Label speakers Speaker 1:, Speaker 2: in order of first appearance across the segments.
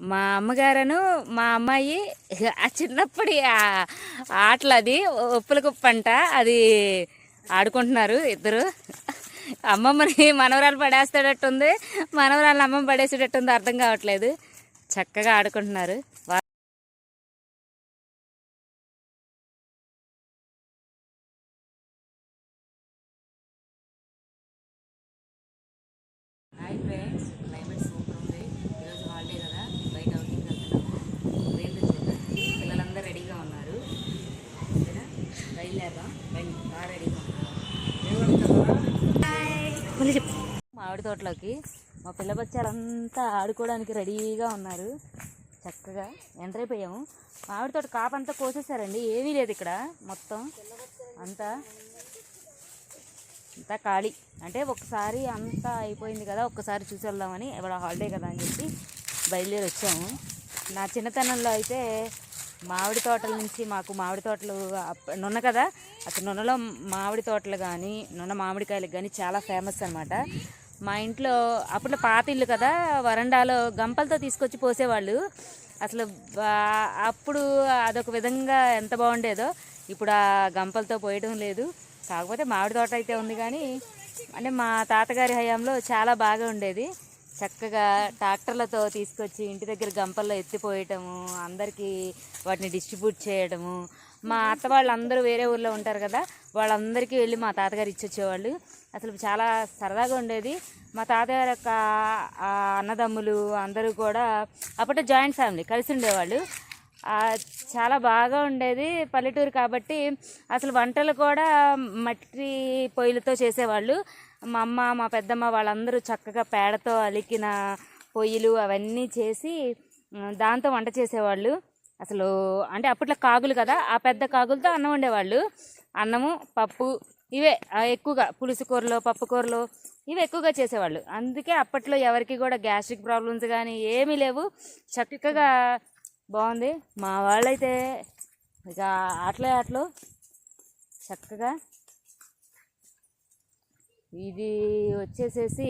Speaker 1: మా అమ్మగారను మా అమ్మాయి ఆ చిన్నప్పటి ఆటలు అది ఉప్పుల కుప్ప అంట అది ఆడుకుంటున్నారు ఇద్దరు. అమ్మమ్మని మనవరాలు పడేస్తాడట్టుంది మనవరాలు అమ్మమ్మ పడేసేటట్టుంది అర్థం కావట్లేదు. చక్కగా ఆడుకుంటున్నారు. హాయ్ ఫ్రెండ్స్ క్లైమేట్ సూపర్ ఉంది ఈరోజు హాలిడే కదా బయట అవుటింగ్ వెళ్తున్నాము రేపు చూద్దాం పిల్లలందరూ రెడీగా ఉన్నారు ఓకేనా బయలుదేరదాం బండి బాగా రెడీగా మళ్ళీ చెప్పు మామిడి తోటలోకి మా పిల్లబచ్చారంతా ఆడుకోవడానికి రెడీగా ఉన్నారు. చక్కగా ఎంటర్ అయిపోయాము. మామిడి తోట కాపంతా కోసేసారండి. ఏమీ లేదు ఇక్కడ మొత్తం అంతా అంతా ఖాళీ. అంటే ఒకసారి అంతా అయిపోయింది కదా ఒక్కసారి చూసి వెళ్దామని ఇవాళ హాలిడే కదా అని చెప్పి బయలుదేరి వచ్చాము. నా చిన్నతనంలో అయితే మామిడి తోటల నుంచి మాకు మామిడి తోటలు నున్న కదా అసలు నున్నలో మామిడి తోటలు కానీ నున్న మామిడికాయలకు కానీ చాలా ఫేమస్ అనమాట మా ఇంట్లో అప్పట్లో పాత ఇల్లు కదా వరండాలో గంపలతో తీసుకొచ్చి పోసేవాళ్ళు. అసలు అప్పుడు అదొక విధంగా ఎంత బాగుండేదో ఇప్పుడు ఆ గంపలతో పోయడం లేదు. కాకపోతే మామిడి తోట అయితే ఉంది కానీ అంటే మా తాతగారి హయాంలో చాలా బాగా ఉండేది. చక్కగా ట్రాక్టర్లతో తీసుకొచ్చి ఇంటి దగ్గర గంపల్లో ఎత్తిపోయటము అందరికీ వాటిని డిస్ట్రిబ్యూట్ చేయడము మా అత్త వాళ్ళందరూ వేరే ఊర్లో ఉంటారు కదా వాళ్ళందరికీ వెళ్ళి మా తాతగారు ఇచ్చొచ్చేవాళ్ళు. అసలు చాలా సరదాగా ఉండేది. మా తాతగారు యొక్క అన్నదమ్ములు అందరూ కూడా అప్పట్లో జాయింట్ ఫ్యామిలీ కలిసి ఉండేవాళ్ళు. చాలా బాగా ఉండేది పల్లెటూరు కాబట్టి అసలు వంటలు కూడా మట్టి పొయ్యిలతో చేసేవాళ్ళు. మా అమ్మ మా పెద్దమ్మ వాళ్ళందరూ చక్కగా పేడతో అలికిన పొయ్యిలు అవన్నీ చేసి దాంతో వంట చేసేవాళ్ళు. అసలు అంటే అప్పట్లో కాగులు కదా ఆ పెద్ద కాగులతో అన్నం వండేవాళ్ళు. అన్నము పప్పు ఇవే ఎక్కువగా పులుసు కూరలో పప్పు కూరలో ఇవి ఎక్కువగా చేసేవాళ్ళు. అందుకే అప్పట్లో ఎవరికి కూడా గ్యాస్ట్రిక్ ప్రాబ్లమ్స్ కానీ ఏమీ లేవు. చక్కగా బాగుంది. మా వాళ్ళైతే ఇక ఆటలే ఆటలు చక్కగా ఇది వచ్చేసేసి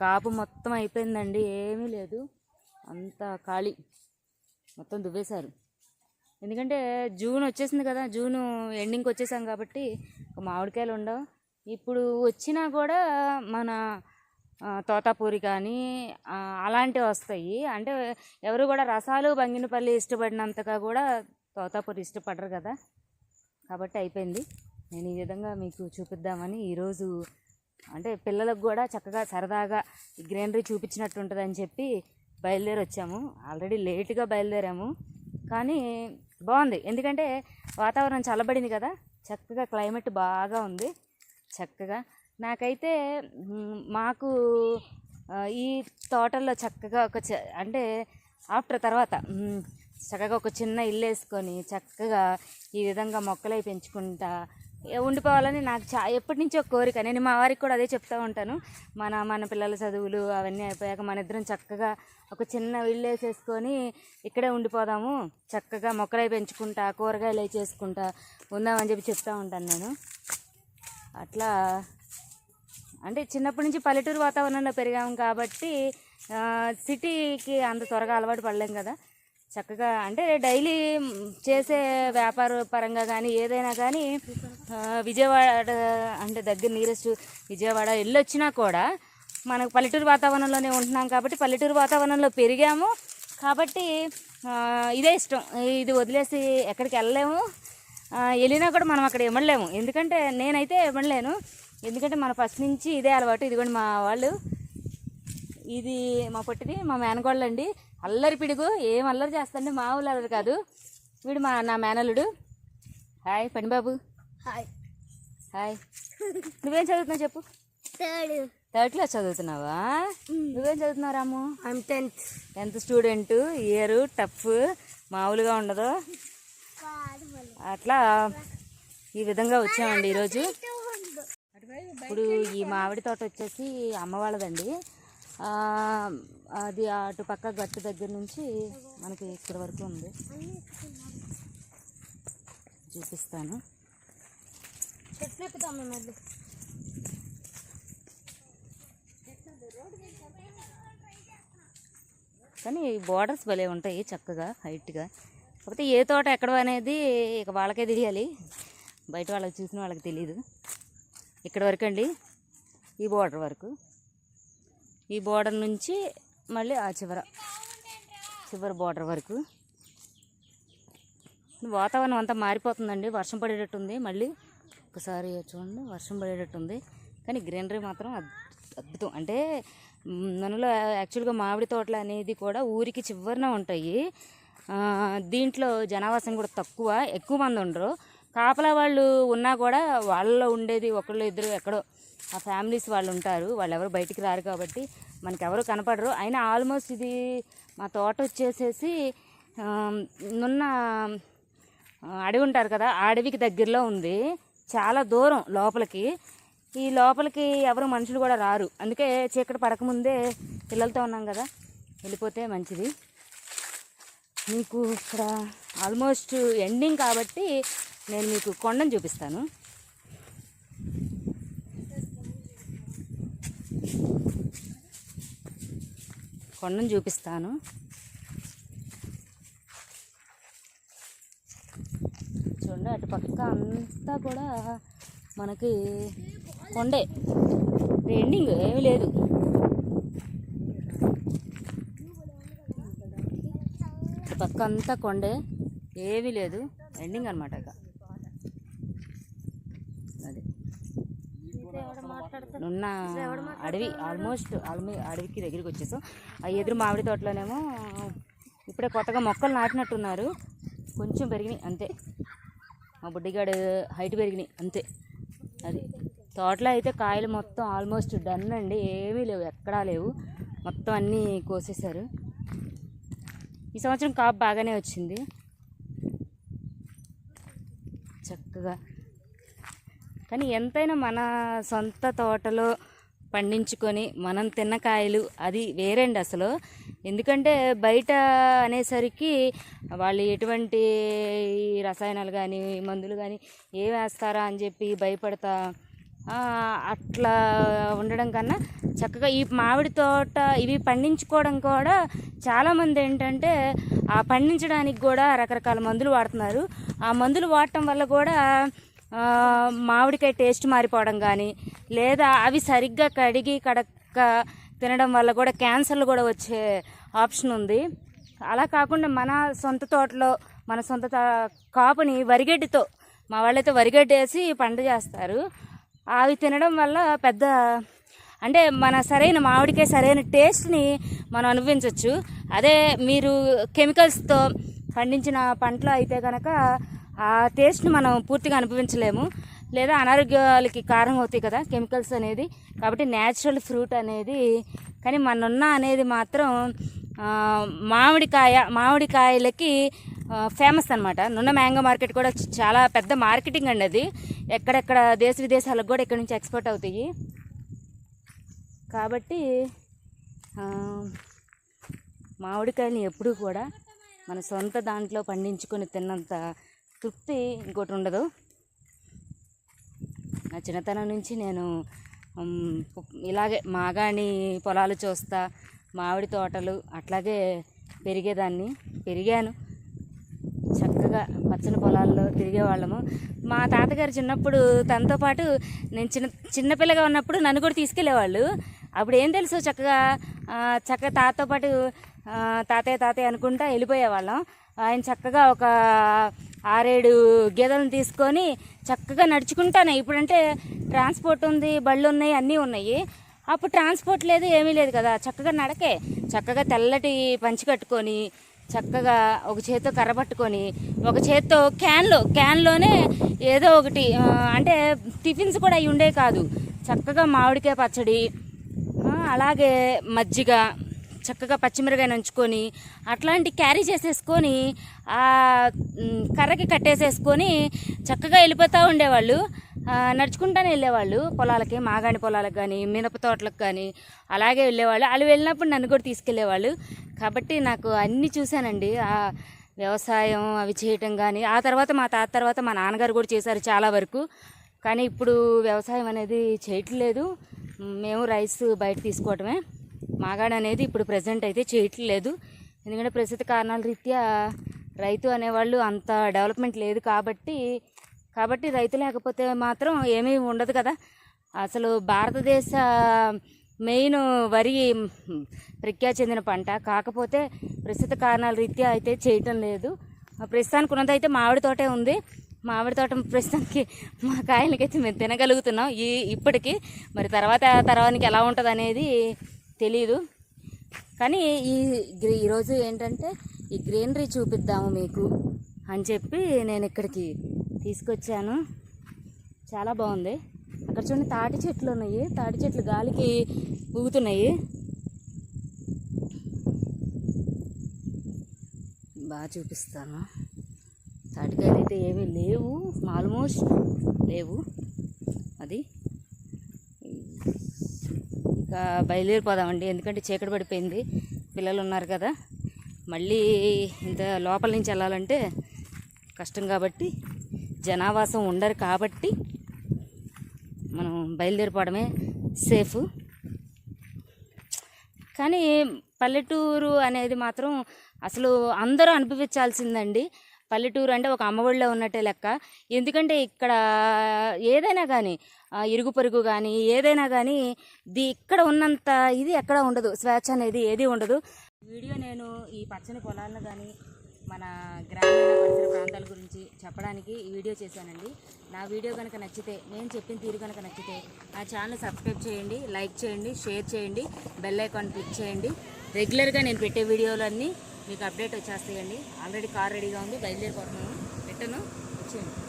Speaker 1: కాపు మొత్తం అయిపోయిందండి. ఏమీ లేదు. అంత ఖాళీ. మొత్తం దువ్వేశారు. ఎందుకంటే జూన్ వచ్చేసింది కదా జూన్ ఎండింగ్కి వచ్చేసాం కాబట్టి ఒక మామిడికాయలు ఉండవు. ఇప్పుడు వచ్చినా కూడా మన తోతాపూరి కానీ అలాంటివి వస్తాయి. అంటే ఎవరు కూడా రసాలు బంగినపల్లి ఇష్టపడినంతగా కూడా తోతాపూరి ఇష్టపడరు కదా. కాబట్టి అయిపోయింది. నేను ఈ విధంగా మీకు చూపిద్దామని ఈరోజు అంటే పిల్లలకు కూడా చక్కగా సరదాగా గ్రీనరీ చూపించినట్టు ఉంటుందని చెప్పి బయలుదేరి వచ్చాము ఆల్రెడీ లేట్గా బయలుదేరాము. కానీ బాగుంది. ఎందుకంటే వాతావరణం చల్లబడింది కదా. చక్కగా క్లైమేట్ బాగా ఉంది. చక్కగా. నాకైతే మాకు ఈ తోటల్లో చక్కగా ఒక చ- అంటే ఆఫ్టర్ తర్వాత చక్కగా ఒక చిన్న ఇల్లు వేసుకొని చక్కగా ఈ విధంగా మొక్కలై పెంచుకుంటా ఉండిపోవాలని నాకు చా ఎప్పటి నుంచో కోరిక. నేను మా వారికి కూడా అదే చెప్తూ ఉంటాను. మన మన పిల్లల చదువులు అవన్నీ అయిపోయాక మన ఇద్దరం చక్కగా ఒక చిన్న ఇల్లు వేసేసుకొని ఇక్కడే ఉండిపోదాము. చక్కగా మొక్కలై పెంచుకుంటా కూరగాయలు అవి చేసుకుంటా ఉందామని చెప్పి చెప్తూ ఉంటాను నేను. అట్లా అంటే చిన్నప్పటి నుంచి పల్లెటూరు వాతావరణంలో పెరిగాము కాబట్టి సిటీకి అంత త్వరగా అలవాటు పడలేం కదా. చక్కగా అంటే డైలీ చేసే వ్యాపార పరంగా కానీ ఏదైనా కానీ విజయవాడ అంటే దగ్గర నీరెస్ట్ విజయవాడ వెళ్ళొచ్చినా కూడా మనకు పల్లెటూరు వాతావరణంలోనే ఉంటున్నాం కాబట్టి పల్లెటూరు వాతావరణంలో పెరిగాము. కాబట్టి ఇదే ఇష్టం. ఇది వదిలేసి ఎక్కడికి వెళ్ళలేము వెళ్ళినా కూడా మనం అక్కడ ఇవ్వలేము. ఎందుకంటే నేనైతే ఇవ్వలేను. ఎందుకంటే మన ఫస్ట్ నుంచి ఇదే అలవాటు. ఇదిగోండి మా వాళ్ళు. ఇది మా పొట్టిది మా మేనగోళ్ళు అండి అల్లరి పిడుగు ఏం అల్లరి చేస్తాండి మా ఊళ్ళో అల్లరి కాదు. వీడు మా నా మేనల్లుడు. హాయ్ పనిబాబు.
Speaker 2: హాయ్.
Speaker 1: హాయ్. నువ్వేం చదువుతున్నావు చెప్పు.
Speaker 2: థర్డ్.
Speaker 1: థర్డ్ క్లాస్ చదువుతున్నావా? నువ్వేం చదువుతున్నావు Ramu?
Speaker 2: I'm tenth.
Speaker 1: Tenth student year tough మామూలుగా ఉండదు. అట్లా ఈ విధంగా వచ్చామండి ఈరోజు. ఇప్పుడు ఈ మామిడి తోట వచ్చేసి అమ్మ వాళ్ళదండి. అది అటు పక్క గట్టు దగ్గర నుంచి మనకి ఇక్కడ వరకు ఉంది. చూపిస్తాను.
Speaker 2: చెట్లు ఎక్కుతాం మేము
Speaker 1: కానీ బోర్డర్స్ భలే ఉంటాయి చక్కగా హైట్గా కాకపోతే ఏ తోట ఎక్కడ అనేది ఇక వాళ్ళకే తెలియాలి. బయట వాళ్ళకి చూసిన వాళ్ళకి తెలియదు ఇక్కడ వరకు అండి ఈ బోర్డర్ వరకు. ఈ బోర్డర్ నుంచి మళ్ళీ ఆ చివర చివరి బోర్డర్ వరకు. వాతావరణం అంతా మారిపోతుందండి వర్షం పడేటట్టుంది. మళ్ళీ ఒకసారి చూడండి వర్షం పడేటట్టుంది. కానీ గ్రీనరీ మాత్రం అద్భుతం. అంటే మనలో యాక్చువల్గా మామిడి తోటలు అనేది కూడా ఊరికి చివరిన ఉంటాయి. దీంట్లో జనావాసం కూడా తక్కువ ఎక్కువ మంది ఉండరు. కాపలా వాళ్ళు ఉన్నా కూడా వాళ్ళలో ఉండేది ఒకళ్ళు ఇద్దరు ఎక్కడో ఆ ఫ్యామిలీస్ వాళ్ళు ఉంటారు వాళ్ళు ఎవరు బయటికి రారు కాబట్టి మనకి ఎవరు కనపడరు. అయినా ఆల్మోస్ట్ ఇది మా తోట వచ్చేసేసి నున్న అడవి ఉంటారు కదా ఆ అడవికి దగ్గరలో ఉంది. చాలా దూరం లోపలికి. ఈ లోపలికి ఎవరు మనుషులు కూడా రారు. అందుకే చీకటి పడకముందే పిల్లలతో ఉన్నాం కదా వెళ్ళిపోతే మంచిది. మీకు ఇక్కడ ఆల్మోస్ట్ ఎండింగ్ కాబట్టి నేను మీకు కొండను చూపిస్తాను. కొండను చూపిస్తాను. చూడండి అటు పక్క అంతా కూడా మనకి కొండే. ఎండింగ్ ఏమీ లేదు. ఇటు పక్క అంతా కొండే. ఏమీ లేదు. ఎండింగ్ అనమాట ఇక అది ఉన్న అడవి ఆల్మోస్ట్ అడవి అడవికి దగ్గరికి వచ్చేసాం. ఆ ఎదురు మామిడి తోటలోనేమో ఇప్పుడే కొత్తగా మొక్కలు నాటినట్టున్నారు. కొంచెం పెరిగినాయి అంతే. మా బుడ్డిగాడు హైట్ పెరిగినాయి అంతే. అది తోటలో అయితే కాయలు మొత్తం ఆల్మోస్ట్ డన్ అండి. ఏమీ లేవు ఎక్కడా లేవు. మొత్తం అన్నీ కోసేశారు. ఈ సంవత్సరం కాపు బాగానే వచ్చింది. చక్కగా కానీ ఎంతైనా మన సొంత తోటలో పండించుకొని మనం తిన్న కాయలు అది వేరండి అసలు. ఎందుకంటే బయట అనేసరికి వాళ్ళు ఎటువంటి రసాయనాలు కానీ మందులు కానీ ఏ వేస్తారా అని చెప్పి భయపడతా అట్లా ఉండడం కన్నా చక్కగా ఈ మామిడి తోట ఇవి పండించుకోవడం కూడా చాలామంది ఏంటంటే ఆ పండించడానికి కూడా రకరకాల మందులు వాడుతున్నారు. ఆ మందులు వాడటం వల్ల కూడా మామిడికాయ టేస్ట్ మారిపోవడం కానీ లేదా అవి సరిగ్గా కడిగి కడక్క తినడం వల్ల కూడా క్యాన్సర్లు కూడా వచ్చే ఆప్షన్ ఉంది. అలా కాకుండా మన సొంత తోటలో మన సొంత కాపుని వరిగడ్డితో మా వాళ్ళైతే వరిగడ్డి వేసి పంట చేస్తారు. అవి తినడం వల్ల పెద్ద అంటే మన సరైన మామిడికాయ సరైన టేస్ట్ని మనం అనుభవించవచ్చు అదే మీరు కెమికల్స్తో పండించిన పంటలు అయితే కనుక ఆ టేస్ట్ని మనం పూర్తిగా అనుభవించలేము. లేదా అనారోగ్యాలకి కారణం అవుతాయి కదా కెమికల్స్ అనేది. కాబట్టి న్యాచురల్ ఫ్రూట్ అనేది కానీ మనున్న అనేది మాత్రం మామిడికాయ మామిడికాయలకి ఫేమస్ అనమాట నున్న మ్యాంగో మార్కెట్ కూడా చాలా పెద్ద మార్కెటింగ్ అండి అది. ఎక్కడెక్కడ దేశ విదేశాలకు కూడా ఇక్కడ నుంచి ఎక్స్పోర్ట్ అవుతాయి. కాబట్టి మామిడికాయని ఎప్పుడూ కూడా మన సొంత దాంట్లో పండించుకొని తిన్నంత తృప్తి ఇంకోటి ఉండదు. నా చిన్నతనం నుంచి నేను ఇలాగే మాగాణి పొలాలు చూస్తా మామిడి తోటలు అట్లాగే పెరిగేదాన్ని పెరిగాను. చక్కగా పచ్చని పొలాల్లో తిరిగేవాళ్ళము. మా తాతగారు చిన్నప్పుడు తనతో పాటు నేను చిన్న చిన్నపిల్లగా ఉన్నప్పుడు నన్ను కూడా తీసుకెళ్ళేవాళ్ళు. అప్పుడు ఏం తెలుసు చక్కగా చక్కగా తాతతో పాటు తాతయ్య తాతయ్య అనుకుంటా వెళ్ళిపోయేవాళ్ళం. ఆయన చక్కగా ఒక ఆరేడు గేదెలను తీసుకొని చక్కగా నడుచుకుంటానే. ఇప్పుడంటే ట్రాన్స్పోర్ట్ ఉంది బళ్ళు ఉన్నాయి అన్నీ ఉన్నాయి. అప్పుడు ట్రాన్స్పోర్ట్ లేదు ఏమీ లేదు కదా. చక్కగా నడకే. చక్కగా తెల్లటి పంచి కట్టుకొని చక్కగా ఒక చేత్తో కర్ర పట్టుకొని ఒక చేత్తో క్యాన్లో క్యాన్లోనే ఏదో ఒకటి అంటే టిఫిన్స్ కూడా అవి ఉండే కాదు. చక్కగా మామిడికాయ పచ్చడి అలాగే మజ్జిగ చక్కగా పచ్చిమిరకాయ నంచుకొని అట్లాంటి క్యారీ చేసేసుకొని ఆ కర్రకి కట్టేసేసుకొని చక్కగా వెళ్ళిపోతూ ఉండేవాళ్ళు. నడుచుకుంటానే వెళ్ళేవాళ్ళు. పొలాలకి మాగాణి పొలాలకు కానీ మినప తోటలకు కానీ అలాగే వెళ్ళేవాళ్ళు. వాళ్ళు వెళ్ళినప్పుడు నన్ను కూడా తీసుకెళ్ళేవాళ్ళు. కాబట్టి నాకు అన్నీ చూశానండి. ఆ వ్యవసాయం అవి చేయటం కానీ ఆ తర్వాత మా తాత తర్వాత మా నాన్నగారు కూడా చేశారు చాలా వరకు. కానీ ఇప్పుడు వ్యవసాయం అనేది చేయట్లేదు. మేము రైస్ బయట తీసుకోవటమే. మాగాడు అనేది ఇప్పుడు ప్రజెంట్ అయితే చేయట్లేదు. ఎందుకంటే ప్రస్తుత కారణాల రీత్యా రైతు అనేవాళ్ళు అంత డెవలప్మెంట్ లేదు కాబట్టి కాబట్టి రైతు లేకపోతే మాత్రం ఏమీ ఉండదు కదా. అసలు భారతదేశ మెయిన్ వరి ప్రఖ్యాతి చెందిన పంట. కాకపోతే ప్రస్తుత కారణాల రీత్యా అయితే చేయటం లేదు. ప్రస్తుతానికి ఉన్నది అయితే మామిడి తోటే ఉంది. మామిడి తోట ప్రస్తుతానికి మా కాయలకైతే మేము తినగలుగుతున్నాం. ఈ ఇప్పటికీ మరి తర్వాత తర్వానికి ఎలా ఉంటుంది అనేది తెలీదు. కానీ ఈ గ్రీ ఈరోజు ఏంటంటే ఈ గ్రీనరీ చూపిద్దాము మీకు అని చెప్పి నేను ఇక్కడికి తీసుకొచ్చాను. చాలా బాగుంది. అక్కడ చూడండి తాటి చెట్లు ఉన్నాయి. తాటి చెట్లు గాలికి ఊగుతున్నాయి. బాగా చూపిస్తాను. తాటికాయలు అయితే ఏమీ లేవు. ఆల్మోస్ట్ లేవు. అది ఇంకా బయలుదేరిపోదామండి. ఎందుకంటే చీకటి పడిపోయింది. పిల్లలు ఉన్నారు కదా. మళ్ళీ ఇంత లోపల నుంచి వెళ్ళాలంటే కష్టం కాబట్టి జనావాసం ఉండరు కాబట్టి మనం బయలుదేరిపోవడమే సేఫ్. కానీ పల్లెటూరు అనేది మాత్రం అసలు అందరూ అనుభవించాల్సిందండి. పల్లెటూరు అంటే ఒక అమ్మఒడిలో ఉన్నట్టే లెక్క. ఎందుకంటే ఇక్కడ ఏదైనా కానీ ఇరుగు పొరుగు కానీ ఏదైనా కానీ ది ఇక్కడ ఉన్నంత ఇది ఎక్కడ ఉండదు. స్వేచ్ఛ అనేది ఏది ఉండదు. వీడియో నేను ఈ పచ్చని పొలాలను కానీ మన గ్రామీణ పరిసర ప్రాంతాల గురించి చెప్పడానికి ఈ వీడియో చేశానండి. నా వీడియో కనుక నచ్చితే నేను చెప్పిన తీరు కనుక నచ్చితే నా ఛానల్ సబ్స్క్రైబ్ చేయండి లైక్ చేయండి షేర్ చేయండి బెల్ ఐకాన్ క్లిక్ చేయండి. రెగ్యులర్గా నేను పెట్టే వీడియోలన్నీ మీకు అప్డేట్ వచ్చేస్తాయండి. ఆల్రెడీ కార్ రెడీగా ఉంది బయలుదేరిపోతున్నాను. పెట్టను వచ్చేయండి.